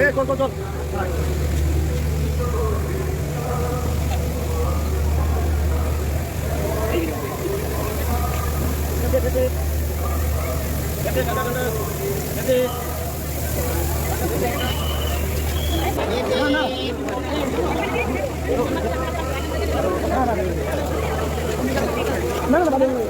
চল চল চল আমরা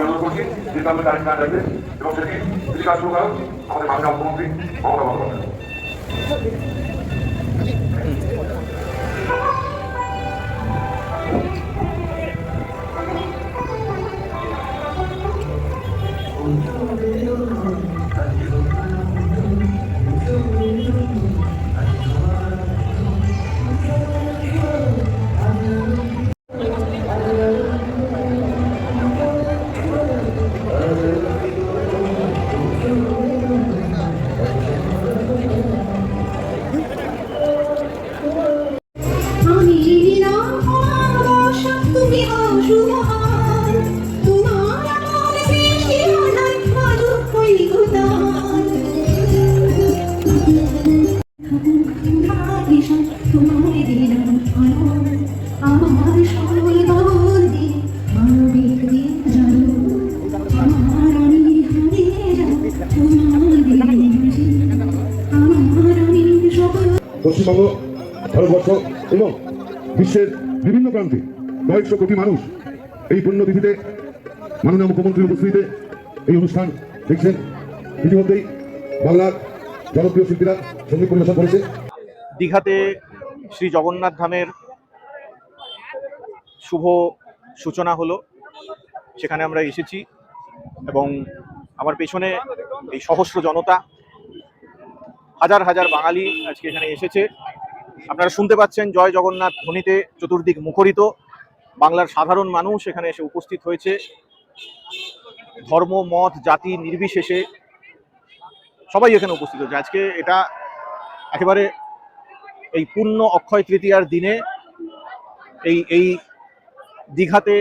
আমি অনুরোধ করছি তাদের তারিখ না থাকবে এবং সেটি যদি কাজ শুরু করা। আমাদের মাননীয় মুখ্যমন্ত্রী মমতা বন্দ্যোপাধ্যায়। বিশ্বের বিভিন্ন প্রান্তে কয়েকশো কোটি মানুষ এই পুণ্যতিথিতে মাননীয় মুখ্যমন্ত্রীর উপস্থিতিতে এই অনুষ্ঠান দেখছেন। ইতিমধ্যেই বাংলার জনপ্রিয় শিল্পীরা সংগীত পরিবেশন করেছে। দীঘাতে শ্রী জগন্নাথ ধামের শুভ সূচনা হলো। সেখানে আমরা এসেছি এবং আমার পেছনে এই সহস্র জনতা, হাজার হাজার বাঙালি আজকে এখানে এসেছে। আপনারা শুনতে পাচ্ছেন জয় জগন্নাথ ধ্বনিতে চতুর্দিক মুখরিত। বাংলার সাধারণ মানুষ এখানে এসে উপস্থিত হয়েছে। ধর্ম, মত, জাতি নির্বিশেষে সবাই এখানে উপস্থিত হয়েছে। আজকে এটা একেবারে এই পূর্ণ অক্ষয় তৃতীয়ার দিনে এই এই দীঘাতে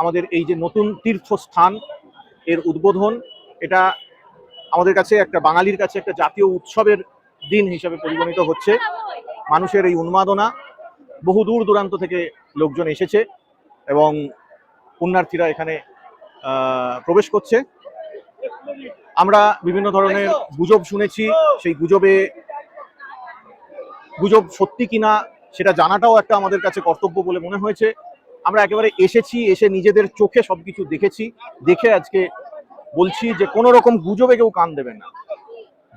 আমাদের এই যে নতুন তীর্থস্থান, এর উদ্বোধন, এটা আমাদের কাছে একটা, বাঙালির কাছে একটা জাতীয় উৎসবের দিন হিসাবে পরিগণিত হচ্ছে। মানুষের এই উন্মাদনা বহু দূর দূরান্ত থেকে লোকজন এসেছে এবং পুণ্যার্থীরা এখানে প্রবেশ করছে। আমরা বিভিন্ন ধরনের গুজব শুনেছি, সেই গুজবে গুজব সত্যি কিনা সেটা জানাটাও একটা আমাদের কাছে কর্তব্য বলে মনে হয়েছে। আমরা একেবারে এসেছি, এসে নিজেদের চোখে সবকিছু দেখেছি, দেখে আজকে বলছি যে কোনো রকম গুজবে কেউ কান দেবেন না।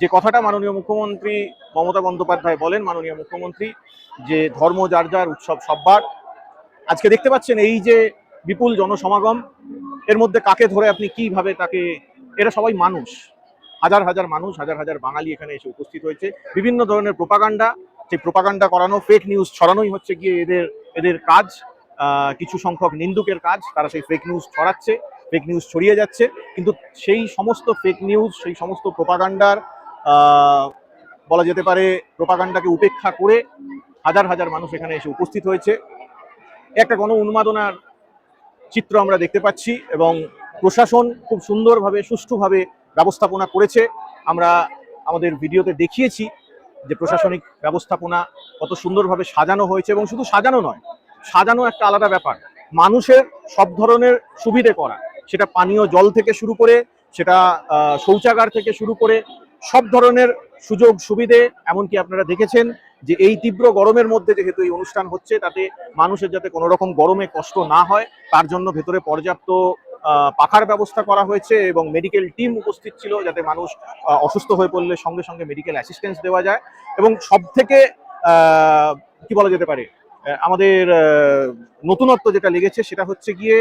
যে কথাটা মাননীয় মুখ্যমন্ত্রী মমতা বন্দ্যোপাধ্যায় বলেন, মাননীয় মুখ্যমন্ত্রী, যে ধর্ম যার যার উৎসব সব্বার। আজকে দেখতে পাচ্ছেন এই যে বিপুল জনসমাগম, এর মধ্যে কাকে ধরে আপনি কীভাবে তাকে, এরা সবাই মানুষ। হাজার হাজার মানুষ, হাজার হাজার বাঙালি এখানে এসে উপস্থিত হয়েছে। বিভিন্ন ধরনের প্রোপাগান্ডা সেই প্রোপাগান্ডা করানো ফেক নিউজ ছড়ানোই হচ্ছে গিয়ে এদের এদের কাজ। কিছু সংখ্যক নিন্দুকের কাজ, তারা সেই ফেক নিউজ ছড়াচ্ছে ফেক নিউজ ছড়িয়ে যাচ্ছে। কিন্তু সেই সমস্ত ফেক নিউজ সেই সমস্ত প্রোপাগান্ডার বলা যেতে পারে প্রোপাগান্ডাকে উপেক্ষা করে হাজার হাজার মানুষ এখানে এসে উপস্থিত হয়েছে। একটা গণ উন্মাদনার চিত্র আমরা দেখতে পাচ্ছি এবং প্রশাসন খুব সুন্দরভাবে, সুষ্ঠুভাবে ব্যবস্থাপনা করেছে। আমরা আমাদের ভিডিওতে দেখিয়েছি যে প্রশাসনিক ব্যবস্থাপনা কত সুন্দরভাবে সাজানো হয়েছে এবং শুধু সাজানো নয়, সাজানো একটা আলাদা ব্যাপার। মানুষের সব ধরনের সুবিধে করা, সেটা পানীয় জল থেকে শুরু করে, সেটা শৌচাগার থেকে শুরু করে সব ধরনের সুযোগ সুবিধে, এমনকি আপনারা দেখেছেন যে এই তীব্র গরমের মধ্যে যেহেতু এই অনুষ্ঠান হচ্ছে, তাতে মানুষের যাতে কোনো রকম গরমে কষ্ট না হয়, তার জন্য ভেতরে পর্যাপ্ত পাখার ব্যবস্থা করা হয়েছে এবং মেডিকেল টিম উপস্থিত ছিল যাতে মানুষ অসুস্থ হয়ে পড়লে সঙ্গে সঙ্গে মেডিকেল অ্যাসিস্ট্যান্স দেওয়া যায় এবং সব থেকে কি বলা যেতে পারে আমাদের নতুনত্ব যেটা লেগেছে সেটা হচ্ছে গিয়ে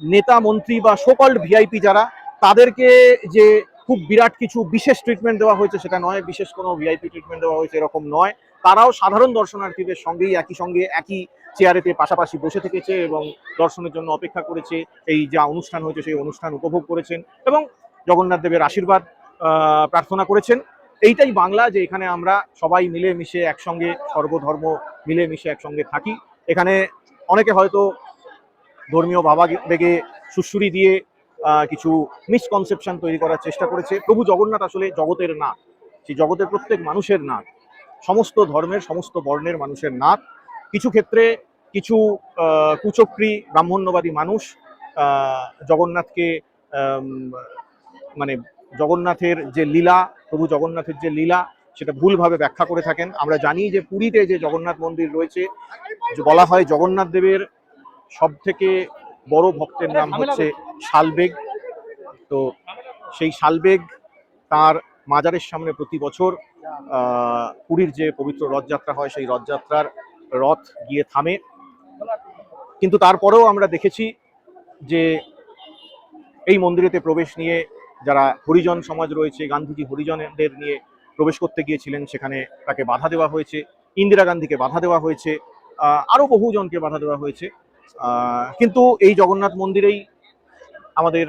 নেতা মন্ত্রী বা সকল্ড ভিআইপি যারা, তাদেরকে যে খুব বিরাট কিছু বিশেষ ট্রিটমেন্ট দেওয়া হয়েছে, সেটা নয়, বিশেষ কোনো ভিআইপি ট্রিটমেন্ট দেওয়া হয়েছে এরকম নয়। তারাও সাধারণ দর্শনার্থীদের সঙ্গেই একই সঙ্গে একই চেয়ারেতে পাশাপাশি বসে থেকেছে এবং দর্শনের জন্য অপেক্ষা করেছে। এই যা অনুষ্ঠান হয়েছে, সেই অনুষ্ঠান উপভোগ করেছেন এবং জগন্নাথ দেবের আশীর্বাদ প্রার্থনা করেছেন। এইটাই বাংলা যে এখানে আমরা সবাই মিলে মিশে একসঙ্গে, সর্বধর্ম মিলে মিশে একসঙ্গে থাকি। এখানে অনেকে হয়তো ধর্মীয় ভাবাবেগে সুশ্রুরি দিয়ে কিছু মিসকনসেপশন তৈরি করার চেষ্টা করেছে। প্রভু জগন্নাথ আসলে জগতের নাথ। সেই জগতের প্রত্যেক মানুষের নাথ। সমস্ত ধর্মের, সমস্ত বর্ণের মানুষের নাথ। কিছু ক্ষেত্রে কিছু কুচক্রী, ব্রাহ্মণ্যবাদী মানুষ জগন্নাথকে মানে জগন্নাথের যে লীলা, প্রভু জগন্নাথের যে লীলা, সেটা ভুলভাবে ব্যাখ্যা করে থাকেন। আমরা জানি যে পুরীতে যে জগন্নাথ মন্দির রয়েছে বলা হয় জগন্নাথ দেবের সব থেকে বড় ভক্তের নাম হচ্ছে শালবেগ। তো সেই শালবেগ তার মাজারের সামনে প্রতি বছর পুরীর যে পবিত্র রথযাত্রা হয় সেই রথযাত্রার রথ গিয়ে থামে। কিন্তু তারপরেও আমরা দেখেছি যে এই মন্দিরেতে প্রবেশ নিয়ে যারা হরিজন সমাজ রয়েছে গান্ধীজি হরিজনদের নিয়ে প্রবেশ করতে গিয়েছিলেন সেখানে তাকে বাধা দেওয়া হয়েছে ইন্দিরা গান্ধীকে বাধা দেওয়া হয়েছে আরও বহুজনকে বাধা দেওয়া হয়েছে। কিন্তু এই জগন্নাথ মন্দিরেই আমাদের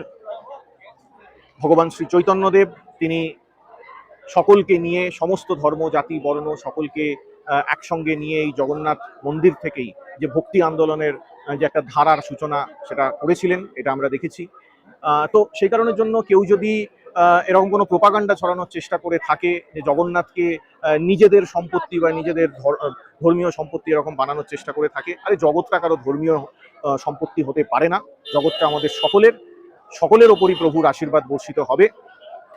ভগবান শ্রী চৈতন্যদেব, তিনি সকলকে নিয়ে সমস্ত ধর্ম, জাতি, বর্ণ সকলকে একসঙ্গে নিয়ে এই জগন্নাথ মন্দির থেকেই যে ভক্তি আন্দোলনের যে একটা ধারার সূচনা সেটা করেছিলেন, এটা আমরা দেখেছি। তো সেই কারণের জন্য কেউ যদি এরকম কোনো প্রোপাগান্ডা ছড়ানোর চেষ্টা করে থাকে যে জগন্নাথকে নিজেদের সম্পত্তি বা নিজেদের ধর- ধর্মীয় সম্পত্তি এরকম বানানোর চেষ্টা করে থাকে। আরে জগৎটা কারও ধর্মীয় সম্পত্তি হতে পারে না। জগৎটা আমাদের সকলের সকলের ওপরই প্রভুর আশীর্বাদ বর্ষিত হবে।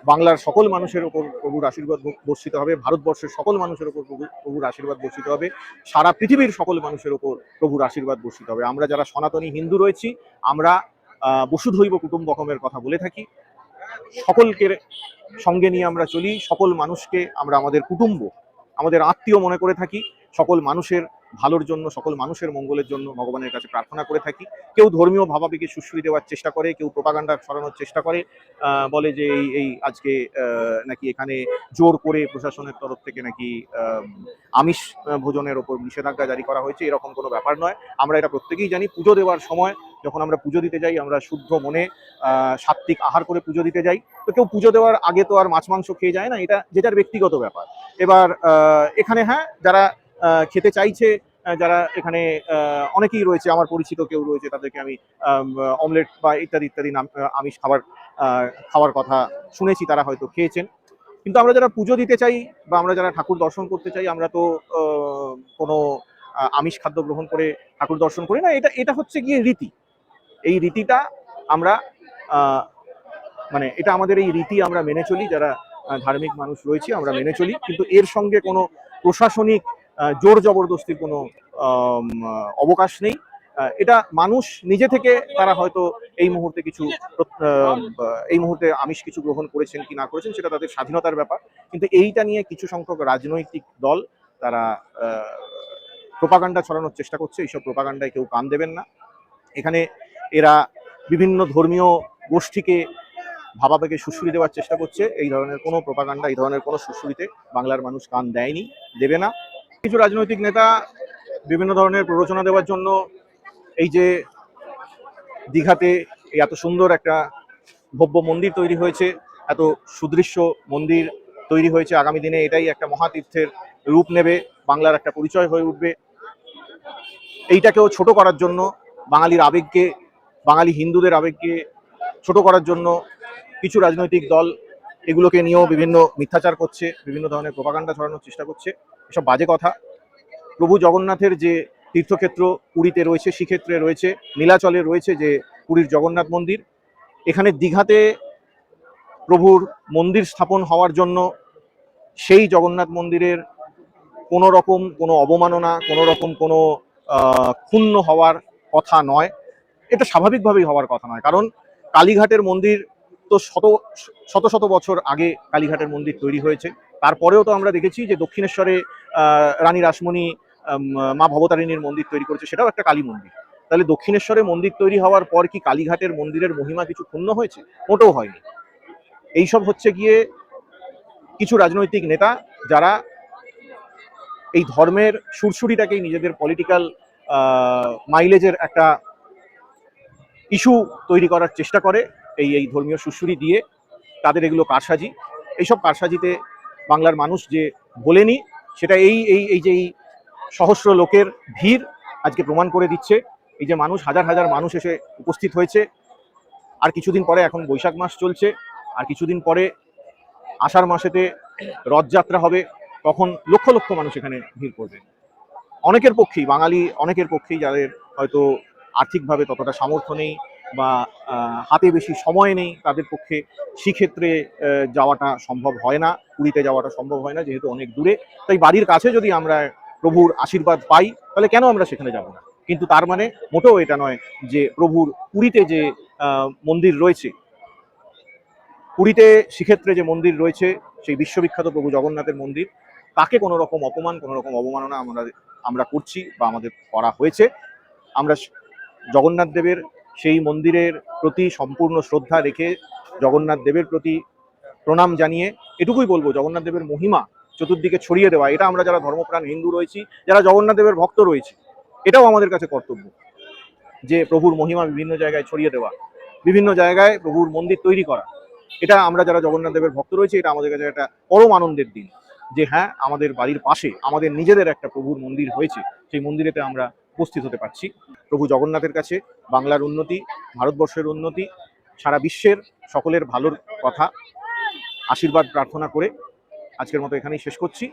বাংলার সকল মানুষের ওপর প্রভুর আশীর্বাদ বর্ষিত হবে। ভারতবর্ষের সকল মানুষের ওপর প্রভু, প্রভুর আশীর্বাদ বর্ষিত হবে। সারা পৃথিবীর সকল মানুষের ওপর প্রভুর আশীর্বাদ বর্ষিত হবে। আমরা যারা সনাতনী হিন্দু রয়েছি, আমরা বসুধৈব কুটুম্বকমের কথা বলে থাকি। সকলকে সঙ্গে নিয়ে আমরা চলি, সকল মানুষকে আমরা আমাদের কুটুম্ব, আমাদের আত্মীয় মনে করে থাকি, সকল মানুষের ভালোর জন্য, সকল মানুষের মঙ্গলের জন্য ভগবানের কাছে প্রার্থনা করে থাকি। কেউ ধর্মীয় ভাবাবেগে সুশ্রী দেওয়ার চেষ্টা করে, কেউ প্রোপাগান্ডা ছড়ানোর চেষ্টা করে বলে যে এই এই আজকে নাকি এখানে জোর করে প্রশাসনের তরফ থেকে নাকি আমিষ ভোজনের ওপর নিষেধাজ্ঞা জারি করা হয়েছে, এরকম কোনো ব্যাপার নয়। আমরা এটা প্রত্যেকেই জানি, পুজো দেওয়ার সময় যখন আমরা পুজো দিতে যাই আমরা শুদ্ধ মনে আহ, সাত্বিক আহার করে পুজো দিতে যাই। তো কেউ পুজো দেওয়ার আগে তো আর মাছ মাংস খেয়ে যায় না এটা যেটার ব্যক্তিগত ব্যাপার। এবার এখানে হ্যাঁ যারা খেতে চাইছে যারা এখানে অনেকেই রয়েছে আমার পরিচিত কেউ রয়েছে তাদেরকে আমি অমলেট বা ইত্যাদি ইত্যাদি নাম আমিষ খাবার খাওয়ার কথা শুনেছি তারা হয়তো খেয়েছেন। কিন্তু আমরা যারা পুজো দিতে চাই বা আমরা যারা ঠাকুর দর্শন করতে চাই আমরা তো কোনো আমিষ খাদ্য গ্রহণ করে ঠাকুর দর্শন করি না। এটা এটা হচ্ছে গিয়ে রীতি। এই রীতিটা আমরা মানে এটা আমাদের এই রীতি আমরা মেনে চলি, যারা ধার্মিক মানুষ রয়েছে আমরা মেনে চলি। কিন্তু এর সঙ্গে কোনো প্রশাসনিক জোর জবরদস্তির কোনো অবকাশ নেই। এটা মানুষ নিজে থেকে তারা হয়তো এই মুহূর্তে কিছু এই মুহূর্তে আমিষ কিছু গ্রহণ করেছেন কি না করেছেন, সেটা তাদের স্বাধীনতার ব্যাপার। কিন্তু এইটা নিয়ে কিছু সংখ্যক রাজনৈতিক দল তারা প্রোপাগান্ডা ছড়ানোর চেষ্টা করছে। এইসব প্রোপাগান্ডায় কেউ কান দেবেন না। এখানে এরা বিভিন্ন ধর্মীয় গোষ্ঠীকে ভাবাবেগে সুশ্রুতি দেওয়ার চেষ্টা করছে। এই ধরনের কোনো প্রোপাগান্ডা এই ধরনের কোনো সুশ্রুতিতে বাংলার মানুষ কান দেয়নি, দেবে না। কিছু রাজনৈতিক নেতা বিভিন্ন ধরনের প্ররোচনা দেওয়ার জন্য এই যে দীঘাতে এত সুন্দর একটা ভব্য মন্দির তৈরি হয়েছে, এত সুদৃশ্য মন্দির তৈরি হয়েছে, আগামী দিনে এটাই একটা মহাতীর্থের রূপ নেবে, বাংলার একটা পরিচয় হয়ে উঠবে। এইটাকেও ছোট করার জন্য বাঙালির আবেগকে বাঙালি হিন্দুদের আবেগকে ছোট করার জন্য কিছু রাজনৈতিক দল এগুলোকে নিয়েও বিভিন্ন মিথ্যাচার করছে, বিভিন্ন ধরনের প্রপাগান্ডা ছড়ানোর চেষ্টা করছে। এসব বাজে কথা। প্রভু জগন্নাথের যে তীর্থক্ষেত্র পুরীতে রয়েছে, শ্রীক্ষেত্রে রয়েছে, নীলাচলে রয়েছে যে পুরীর জগন্নাথ মন্দির, এখানে দীঘাতে প্রভুর মন্দির স্থাপন হওয়ার জন্য সেই জগন্নাথ মন্দিরের কোনো রকম কোনো অবমাননা, কোনো রকম কোনো ক্ষুণ্ণ হওয়ার কথা নয়। এটা স্বাভাবিকভাবেই হওয়ার কথা নয়। কারণ কালীঘাটের মন্দির তো শত শত শত বছর আগে কালীঘাটের মন্দির তৈরি হয়েছে। তারপরেও তো আমরা দেখেছি যে দক্ষিণেশ্বরে রানী রাসমণি মা ভবতারিণীর মন্দির তৈরি করেছে, সেটাও একটা কালী মন্দির। তাহলে দক্ষিণেশ্বরে মন্দির তৈরি হওয়ার পর কি কালীঘাটের মন্দিরের মহিমা কিছু ক্ষুণ্ণ হয়েছে? মোটেও হয়নি। এইসব হচ্ছে গিয়ে কিছু রাজনৈতিক নেতা যারা এই ধর্মের সুরসুরিটাকেই নিজেদের পলিটিক্যাল মাইলেজের একটা ইস্যু তৈরি করার চেষ্টা করে এই এই ধর্মীয় সুরসুরি দিয়ে তাদের এগুলো কারসাজি। এইসব কারসাজিতে বাংলার মানুষ যে বলেনি, সেটা এই এই এই যে এই সহস্র লোকের ভিড় আজকে প্রমাণ করে দিচ্ছে। এই যে মানুষ, হাজার হাজার মানুষ এসে উপস্থিত হয়েছে। আর কিছুদিন পরে এখন বৈশাখ মাস চলছে। আর কিছুদিন পরে আষাঢ় মাসেতে রথযাত্রা হবে। তখন লক্ষ লক্ষ মানুষ এখানে ভিড় করবে। অনেকের পক্ষেই, বাঙালি অনেকের পক্ষেই যাদের হয়তো আর্থিকভাবে ততটা সামর্থ্য নেই বা হাতে বেশি সময় নেই তাদের পক্ষে, সেক্ষেত্রে যাওয়াটা সম্ভব হয় না, পুরীতে যাওয়াটা সম্ভব হয় না যেহেতু অনেক দূরে। তাই বাড়ির কাছে যদি আমরা প্রভুর আশীর্বাদ পাই, তাহলে কেন আমরা সেখানে যাব না? কিন্তু তার মানে মোটেও এটা নয় যে প্রভুর পুরীতে যে মন্দির রয়েছে, পুরীতে সেক্ষেত্রে যে মন্দির রয়েছে, সেই বিশ্ববিখ্যাত প্রভু জগন্নাথের মন্দির, তাকে কোনো রকম অপমান কোনো রকম অবমাননা আমরা আমরা করছি বা আমাদের করা হয়েছে। আমরা জগন্নাথ দেবের সেই মন্দিরের প্রতি সম্পূর্ণ শ্রদ্ধা রেখে জগন্নাথ দেবের প্রতি প্রণাম জানিয়ে এটুকুই বলব, জগন্নাথ দেবের মহিমা চতুর্দিকে ছড়িয়ে দেওয়া, এটা আমরা যারা ধর্মপ্রাণ হিন্দু রয়েছি, যারা জগন্নাথ দেবের ভক্ত রয়েছি, এটাও আমাদের কাছে কর্তব্য। যে প্রভুর মহিমা বিভিন্ন জায়গায় ছড়িয়ে দেওয়া, বিভিন্ন জায়গায় প্রভুর মন্দির তৈরি করা, এটা আমরা যারা জগন্নাথ দেবের ভক্ত রয়েছে, এটা আমাদের কাছে একটা পরম আনন্দের দিন। যে হ্যাঁ আমাদের বাড়ির পাশে আমাদের নিজেদের একটা প্রভুর মন্দির হয়েছে, সেই মন্দিরেতে আমরা উপস্থিত হতে পারছি। প্রভু জগন্নাথের কাছে বাংলার উন্নতি, ভারতবর্ষের উন্নতি, সারা বিশ্বের সকলের ভালোর কথা, আশীর্বাদ প্রার্থনা করে আজকের মতো এখানেই শেষ করছি।